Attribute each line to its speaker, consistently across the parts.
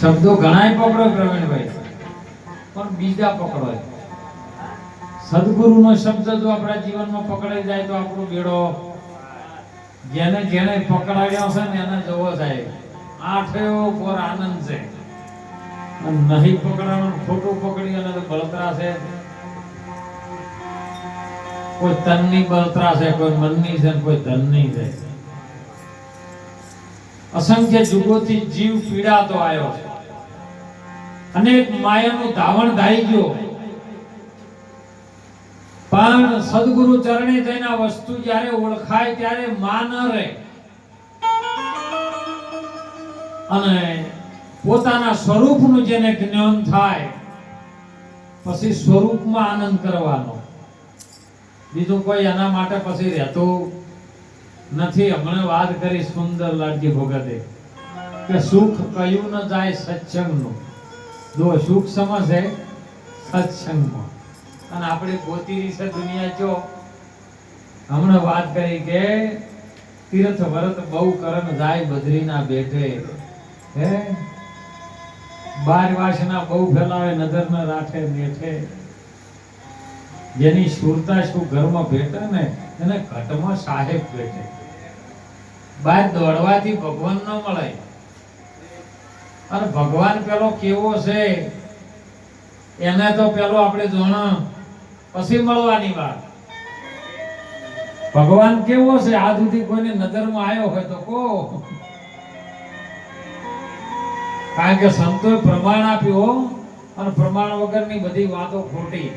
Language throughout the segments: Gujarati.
Speaker 1: શબ્દો ઘણાય પકડો પ્રવીણભાઈ. પણ બીજા પકડો સદગુરુનો શબ્દ જો આપણા જીવનમાં પકડાઈ જાય તો આપણો બેડો જેને જેને પકડાવ્યો છે ને એને જોવો જાય આઠયો પર આનંદ છે. નહીં પકડાવાનું, ખોટું પકડી અને બળતરા છે. કોઈ તનની બળતરા છે, કોઈ મનની છે કોઈ કોઈ ધનની છે. અસંખ્ય જુગોથી જીવ પીડાતો આવ્યો છે. અનેક માયાનું ધાવણ ધાઈ ગયો. પણ સદગુરુ ચરણે જઈને વસ્તુ જ્યારે ઓળખાય ત્યારે માં ન રહે. અને પોતાના સ્વરૂપનું જેને જ્ઞાન થાય. પછી સ્વરૂપમાં આનંદ કરવાનો. બીજું કોઈ એના માટે પછી રહેતું નથી. હમણાં વાત કરી સુંદર લાડજી ભગતે કે સુખ કયું ન જાય સત્સંગનું. જો સુખ સમજે, સત્સંગમાં. અને આપણે ગોતી છે દુનિયા જો હમણાં વાત કરી કે તીર્થ ભરત બહુ કરન જાય, બદ્રીના બેઠે. હે? બાર વાસના બહુ ફેલાવે નજર ન રાખે બેઠે. જેની સુરતા શું ઘરમાં ભેટે ને, એને ઘટમાં સાહેબ ભેટે. બહાર દોડવાથી ભગવાન ન મળે. અને ભગવાન પેલો કેવો છે, એને તો પેલો આપણે જોણ, પછી મળવાની વાત. ભગવાન કેવો છે આ સુધી કોઈને નજરમાં આવ્યો હોય તો કો કારણ કે સંતોએ પ્રમાણ આપ્યો અને પ્રમાણ વગરની બધી વાતો ખોટી.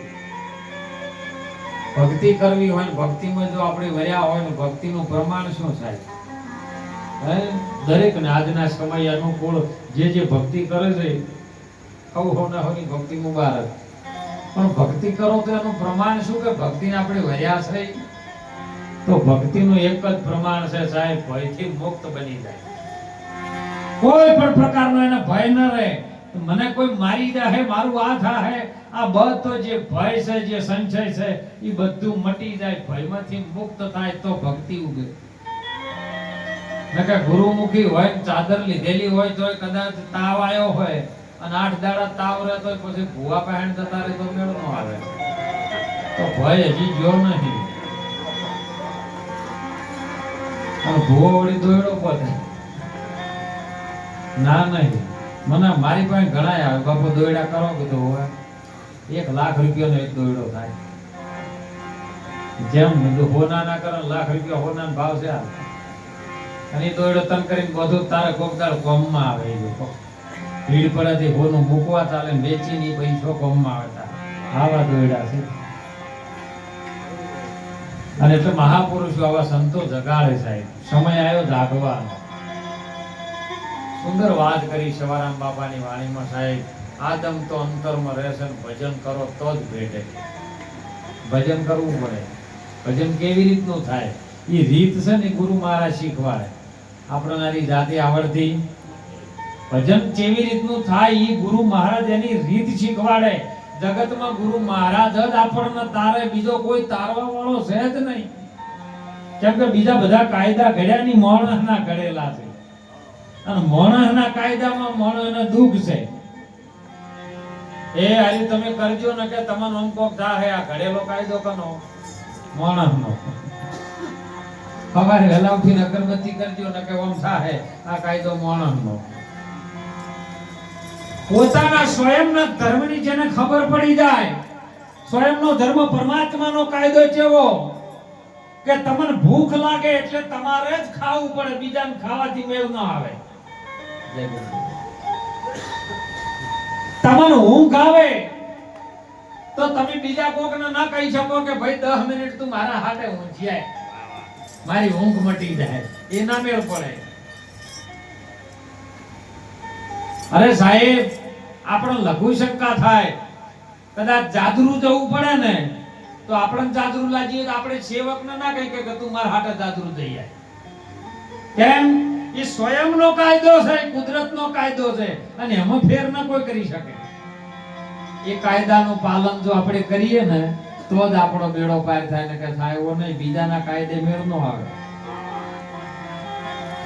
Speaker 1: ભક્તિ કરવી હોય ને ભક્તિમાં જો આપણે વર્યા હોય ને ભક્તિનું પ્રમાણ શું થાય? હે? દરેક ને આજના સમય અનુકૂળ જે જે ભક્તિ કરે છે હવ હવ ના હોય ભક્તિ મુબારક. પણ ભક્તિ કરો તો એનું પ્રમાણ શું કે ભક્તિને આપણે વર્યા છે? તો ભક્તિનું એક જ પ્રમાણ છે સાહેબ, ભયથી મુક્ત બની જાય. કોઈ પણ પ્રકારનો એને ભય ન રહે. મને કોઈ મારી જાહે મારું આ થાહે આ બધો જે ભય છે, જે સંશય છે, એ બધું મટી જાય. ભયમાંથી મુક્ત થાય તો ભક્તિ ઉગે. નકે ગુરુમુખી હોય ચાદર લીધેલી હોય તો કદાચ તાવ આવ્યો હોય અને આઠ દાડા તાવ રહે તો પછી ભૂવા પહેણ જતા રહે તો મેળ નો આવે. તો ભય હજી ગયો નહીં. ભૂવો વળી દોયડો પડે ના નહીં. મને મારી પાસે ઘણા આવે. બાપુ દોયડા કરો કીધું હોય. એક લાખ રૂપિયાનો એક દોયડો થાય. જેમ હોના ના કરો, લાખ રૂપિયા હોના ભાવ છે આ. અને દોડો તન કરીને બધું તારે કોક દાડ કોમમાં આવે લોકો. ભીડ પડેથી હોનું મૂકવા ચાલે ને વેચીને ઈ પૈસો કોમમાં આવે તારે. આવા દોડ્યા છે. અને એટલે મહાપુરુષો આવા સંતો જગાડે સાહેબ. સમય આવ્યો જાગવાનો. સુંદર વાત કરી સવારામ બાપાની વાણીમાં સાહેબ, આદમ તો અંતરમાં રહેશે ભજન કરો તો જ ભેટે. ભજન કરવું પડે. ભજન કેવી રીતનું થાય? એ રીત છે ને ગુરુ મહારાજ શીખવાડે. આપણને જાતે આવડતી. ભજન કેવી રીતનું થાય એ ગુરુ મહારાજ એની રીત શીખવાડે. જગતમાં ગુરુ મહારાજ જ આપણને તારે, બીજો કોઈ તારવા વાળો છે જ નહીં. કેમ કે બીજા બધા કાયદા ઘડ્યાની મોણસના ઘડેલા છે. અને મોણસના કાયદામાં મોણસને દુઃખ છે. એ હારી તમે કરજો ને કે તમને અમુક થાય આ ઘડેલો કાયદો કનો માણસનો સવારે વહેલા ઉઠીને અગરબત્તી કરજો ને કે આમ થાય આ કાયદો માણસનો પોતાના સ્વયંના ધર્મની જેને ખબર પડી જાય સ્વયંનો ધર્મ પરમાત્માનો કાયદો કેવો કે તમને ભૂખ લાગે એટલે તમારે જ ખાવું પડે બીજાને ખાવાથી મેવ ન આવે. જય તમને ઊંઘ આવે તો તમે બીજા કોકને ના કહી શકો કે ભાઈ 10 મિનિટ તું મારા હાથે ઊંઘી આય મારી ઊંઘ મટી જાય. એ ના મેળ પડે. અરે સાહેબ, આપણે લઘુ શંકા થાય. કદાચ જાદરુ જવું પડે ને, તો આપણે જાદરુ લાગીએ તો આપણે સેવકને ના કહી કે તું મારા હાટે જાદરુ જઈ જાય કેમ? એ સ્વયંનો કાયદો છે કુદરતનો કાયદો છે, અને એમાં ફેર ન કોઈ કરી શકે. એ કાયદાનું પાલન જો આપણે કરીએ ને તો જ આપણો બેડો પાર થાય ને કે એવો નહીં, બીજાના કાયદે મેળ નો આવે.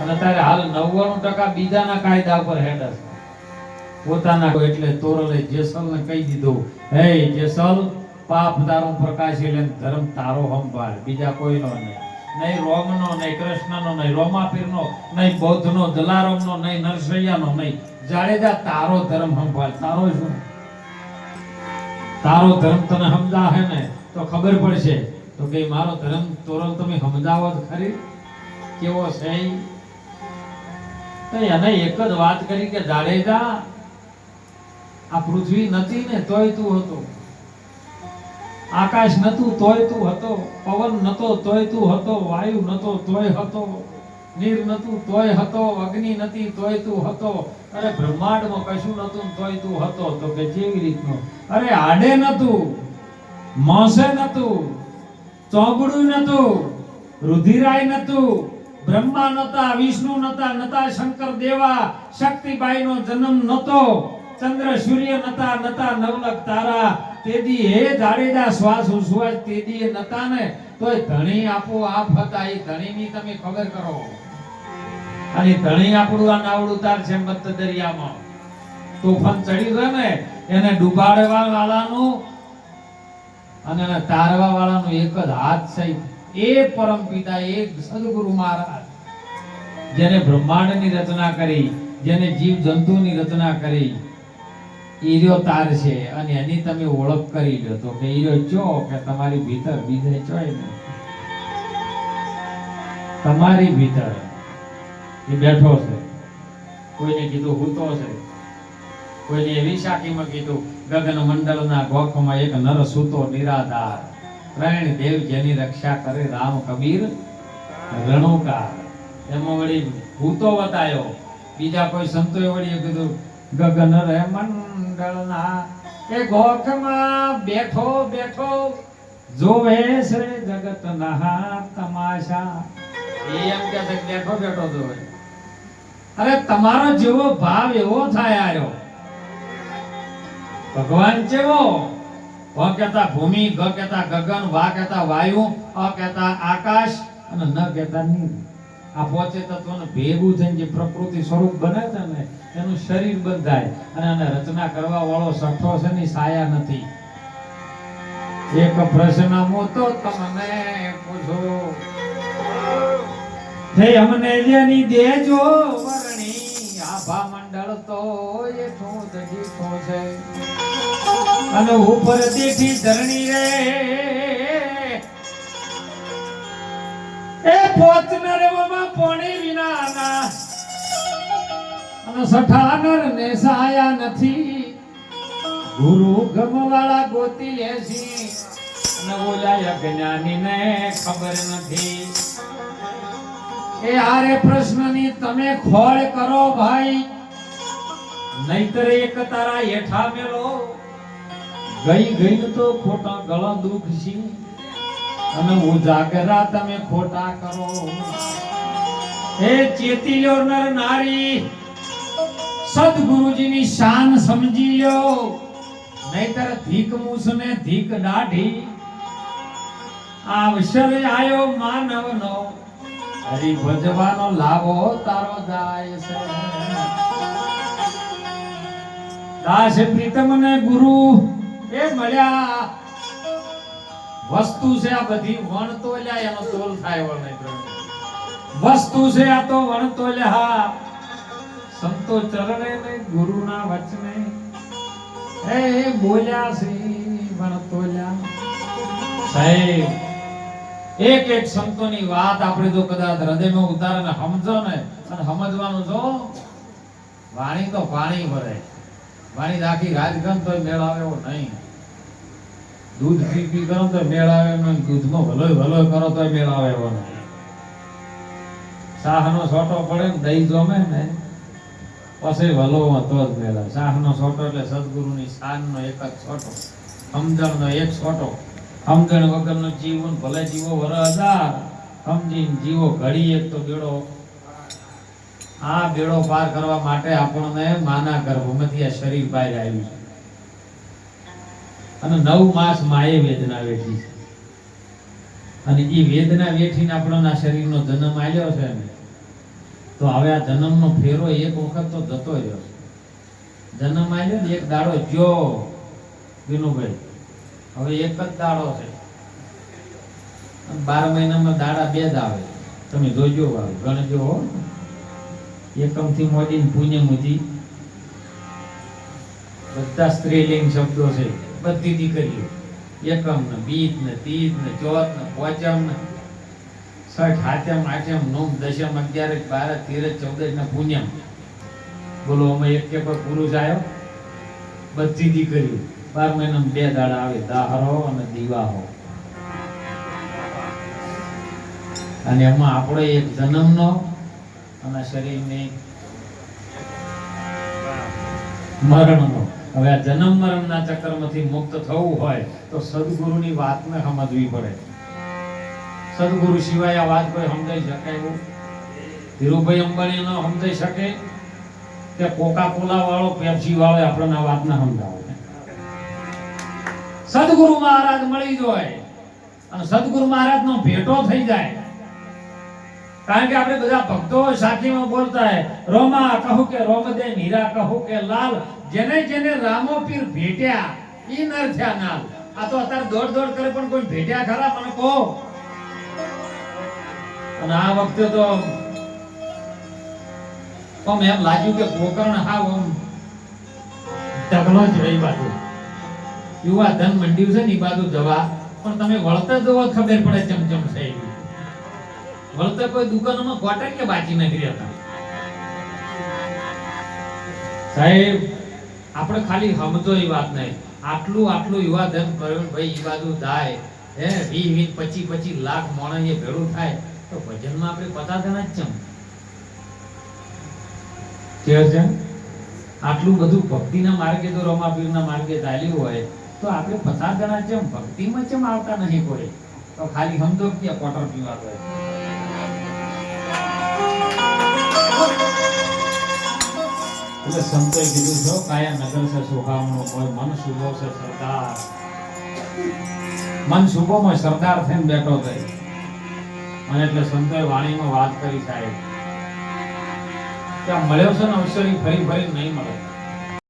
Speaker 1: અને તારે હાલ નવ્વાણું ટકા બીજાના કાયદા ઉપર હેડ હશે. પોતાના એટલે તોરલે જેસલને કહી દીધું, હે જેસલ, પાપ તારું પ્રકાશી લે ધર્મ તારો હંભાર બીજા કોઈનો નહીં. નહીં રોમનો, નહીં કૃષ્ણનો, નહીં રોમાપીરનો, નહીં બૌદ્ધનો જલારામનો નહીં નરસૈયાનો નહીં. જાડેજા તારો ધર્મ સંભાળ તારો શું? તારો ધર્મ તને સમજાવે ને, તો ખબર પડશે. તો કે મારો ધર્મ તોરલ તમે સમજાવો ખરી. કેવો છે તો એને એક જ વાત કરી કે, જાડેજા, આ પૃથ્વી નથી ને તોય તું હતો. આકાશ નતું તોય તું હતો. પવન નતો તોય તું હતો. વાયુ નતો તોય હતો. નીર નતું તોય હતો, અગ્નિ નતી તોય તું હતો. અરે બ્રહ્માંડમાં કશું નતું તોય તું હતો. તો કે જેવી રીતનું? અરે આડે નતું મોસે નતું ચોગડું નતું રુધિરાય નતું બ્રહ્મા નતા વિષ્ણુ નતા નતા શંકર દેવા, શક્તિબાઈનો જન્મ નતો ચંદ્ર સૂર્ય નતા નતા નવલક તારા તેદી હે જાડેજા શ્વાસ ઉશ્વાસ તેદી એ નતા ને, તોય ધણી આપો આપ હતા, એ ધણીની તમે ખબર કરો. અને ધણી આપણું આ નાવડું તાર છે મત દરિયામાં. તોફાન ચડી ગયો ને, એને ડૂબાડવા વાળાનું અને એને તારવા વાળાનું એક જ હાથ છે. એ પરમ પિતા એક સદગુરુ મહારાજ. જેને બ્રહ્માંડની રચના કરી, જેને જીવ જંતુની રચના કરી ઈર્યો તાર છે અને એની તમે ઓળખ કરી લો. તો કે ઈર્યો ચો કે તમારી ભીતર બીજે ચોય ને. તમારી ભીતર. એ બેઠો છે. કોઈને કીધું હૂતો છે. કોઈને એવી શાખીમાં કીધું, ગગન મંડળના ગોખમાં એક નર સૂતો નિરાધાર. ત્રણ દેવ જેની રક્ષા કરે રામ કબીર રણુકાર. એમાં વળી ભૂતો બતાયો. બીજા કોઈ સંતોએ વળી કીધું ગગન રે મંડળના એ ગોખમાં બેઠો બેઠો, જોવે છે જગતના તમાશા. એ એમ કે છે બેઠો બેઠો જોવે. અરે તમારો જેવો ભાવ એવો થાય આયો. ભગવાન કેવો? ભ કહેતા ભૂમિ, ગ કહેતા ગગન, વા કહેતા વાયુ, અ કહેતા આકાશ, અને ન કહેતા નીર. આ પોચે તત્વને ભેગું થઈને જે પ્રકૃતિ સ્વરૂપ બને છે ને, એનું શરીર બંધાય અને આને રચના કરવા વાળો સઠ્ઠો છે ની સાયા નથી. એક પ્રશ્ન હું તો તમને પૂછો. હે અમને જેની દેજો વરણી. આભા મંડળ તો એ ઠોં દીઠો છે. અને ઉપર દેખી ધરણી રે. એ પોતનર પોણી વિનાના. અને સઠાનર ને સહાયા નથી. ગુરુ ગમવાળા ગોતી લેસી અને બોલાય અજ્ઞાની ને ખબર નથી. એ આરે પ્રશ્નની તમે ખોળ કરો ભાઈ. નહીતર એક તારા હેઠા મેલો. ગઈ ગઈ તો ખોટા ગળા દુખ છે અને ઉજાગરા તમે ખોટા કરો. હે ચેતી લ્યો નર નારી, સદગુરુજીની શાન સમજી લ્યો. નહીતર ધીક મૂસને ધીક દાઢી. અવસર આયો માનવનો, હરી ભજવાનો લાભો તારો જાય છે. દાસ પ્રીતમ ને ગુરુ એ મળ્યા. વસ્તુ છે આ બધી, વણ તોલ્યા એનો તોલ થાય વણ નહીં વસ્તુ છે આ તો વણ તોલ્યા સંતો ચરણે ને ગુરુના વચને. એ બોલ્યા છે, વણ લ્યા. સાહેબ, એક એક સંતોની વાત આપણે જો કદાચ હૃદયમાં ઉતારે ને સમજો ને, અને સમજવાનું જો, વાણી તો પાણી ભરે. વાણી રાખી રાજગંધ તો મેળ આવે એવો નહીં. દૂધ પી પી કરો તો મેળ આવે એમ નહીં દૂધમાં ભલોય ભલોય કરો તો મેળ આવે એવો શાહનો સોટો પડે ને દહીં જમે ને, પછી ભલો તો જ મેળ શાહનો સોટો એટલે સદગુરુની શાનનો એક જ સોટો, સમજણનો એક સોટો. સમજણ વગરનો જીવન ભલે જીવો વર હજાર, સમજીને જીવો ઘડી એક તો બેડો. આ બેડો પાર કરવા માટે આપણને માના ગર્ભમાંથી આ શરીર બહાર આવ્યું છે. અને નવ માસ માએ વેદના વેઠી છે. અને એ વેદના વેઠીને આપણને શરીરનો જન્મ આવ્યો છે ને તો હવે આ જન્મનો ફેરો એક વખત તો જતો રહ્યો જન્મ આવ્યો ને એક દાડો જો વિનુભાઈ. હવે એક જ દાડો છે. બાર મહિનામાં દાડા બે જ આવે. તમે જોજો વાળું ગણજો હો. એકમથી મોડીને પુણ્ય મુજી. બધા સ્ત્રીલિંગ શબ્દો છે. બધી દીકરીઓ. એકમ ને બીજ ને ત્રીજ ને ચોથ ને પોચમ ને છઠ હાથમ, આઠમ, નોમ દશમ અગિયાર બાર, તેર ચૌદ ને પૂન્યમ બોલો, અમે એક કે કોઈ પુરુષ આવ્યો? બધી દીકરીઓ. બાર મહિનામાં બે દાડા આવે, દાહરો અને દીવાહો. અને એમાં આપણો એક જન્મનો અને શરીરની મરણનો. હવે આ જન્મ મરણના ચક્રમાંથી મુક્ત થવું હોય તો સદગુરુની વાતને સમજવી પડે. સદગુરુ સિવાય આ વાત કોઈ સમજાઈ શકે એવું? ધીરુભાઈ અંબાણી ન સમજાઈ શકે? કે કોકા કોલા વાળો પેપ્સી વાળો આપણને આ વાતને સમજાવે? સદગુરુ મહારાજ મળી જાય અને સદગુરુ મહારાજ નો ભેટો થઈ જાય. કારણ કે આપણે બધા ભક્તો સાખીમાં બોલતા હે રોમા કહું કે રોમદે મીરા કહું કે લાલ જેને જેને રામો પીર ભેટ્યા, ઈ નર થયા નાલ. આ તો અત્યારે દોડ દોડ કરે પણ કોઈ ભેટ્યા ખરા? મને કહો. અને આ વખતે તો પણ એમ લાગ્યું કે ગોકર્ણ હાવ આમ ઢગલો જ રહી બાજુ. યુવા ધન મંડ્યું છે ને એ બાજુ જવા. પણ તમે વળતા જોવો ખબર પડે ચમચમ છે. વળતા કોઈ દુકાનોમાં ક્વાર્ટર કે બાજી નથી રહેતા સાહેબ આપણે ખાલી સમજો એ વાત નહીં. આટલું આટલું યુવા ધન પ્રવીણ ભાઈ ઈ બાજુ થાય હે વી વી પચી પચી લાખ માણસ એ ભેળું થાય. તો ભજનમાં આપણે પચાસ જણા જ ચમ. આટલું બધું ભક્તિના માર્ગે તો રમાપીરના માર્ગે ચાલ્યું હોય તો આપણે પચાસ જણા ચમ. ભક્તિમાં ચમ આવતા નહીં કોઈ. તો ખાલી સમજો કે ક્વાર્ટર પીવા હોય. એટલે સંતોએ કીધું છો કાયા નગર છે સુહામણો કોઈ મન શુભો છે, સરદાર. મન શુભોમાં સરદાર થઈને બેઠો થઈ. અને એટલે સંતોએ વાણીમાં વાત કરી સાહેબ. કે મળ્યો છે ને અવસર, ફરી ફરી નહીં મળે.